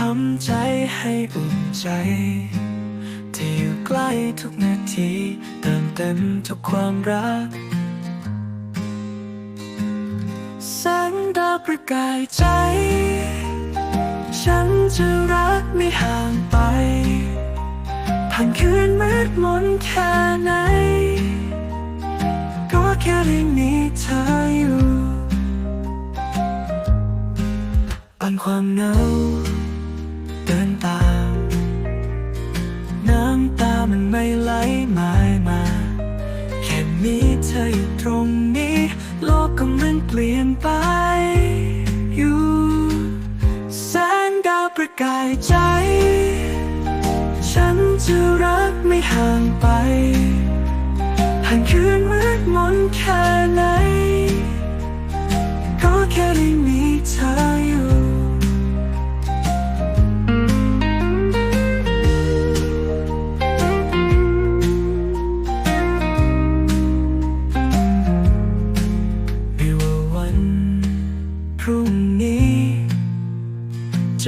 ทำใจให้อุ่นใจ ที่อยู่ใกล้ทุกนาที เติมเต็มทุกความรักแสงดาวประกายใจ ฉันจะรักไม่ห่างไปผ่านคืนมืดมนแค่ไหน ก็แค่ได้มีเธอ ผ่านความเหงาเดินตาม น้ำตามันไม่ไหลมามา แค่มีเธออยู่ตรงนี้ โลกก็มันเปลี่ยนไป อยู่แสงดาวประกายใจ ฉันจะรักไม่ห่างไปห่างคืนมืดมนแค่ไหน ก็แค่ได้มี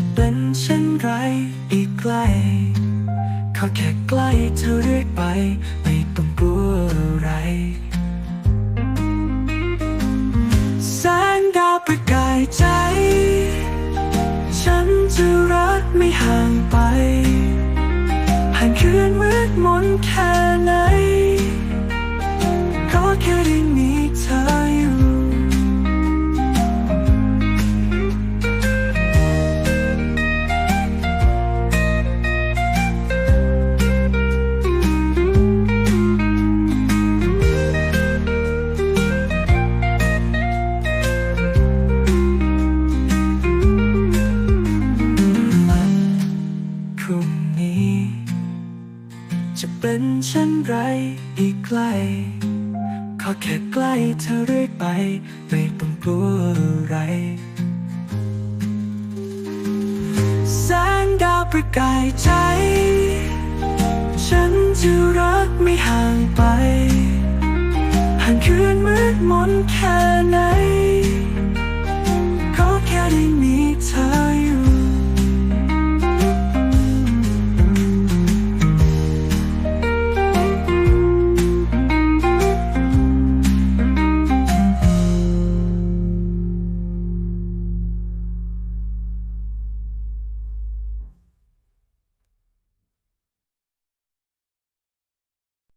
จะเป็นเช่นไรอีกไกลขอแค่ใกล้เธอเรื่อยไป ไม่ต้องกลัวอะไร นเช่นไรอีกไกล ขอแค่ใกล้เธอเรื่อยไป ไม่ต้องกลัวอะไรแสงดาวประกายใจ ฉันจะรักไม่ห่างไปห่างคืนมืดมนแค่ไหนก็แค่ได้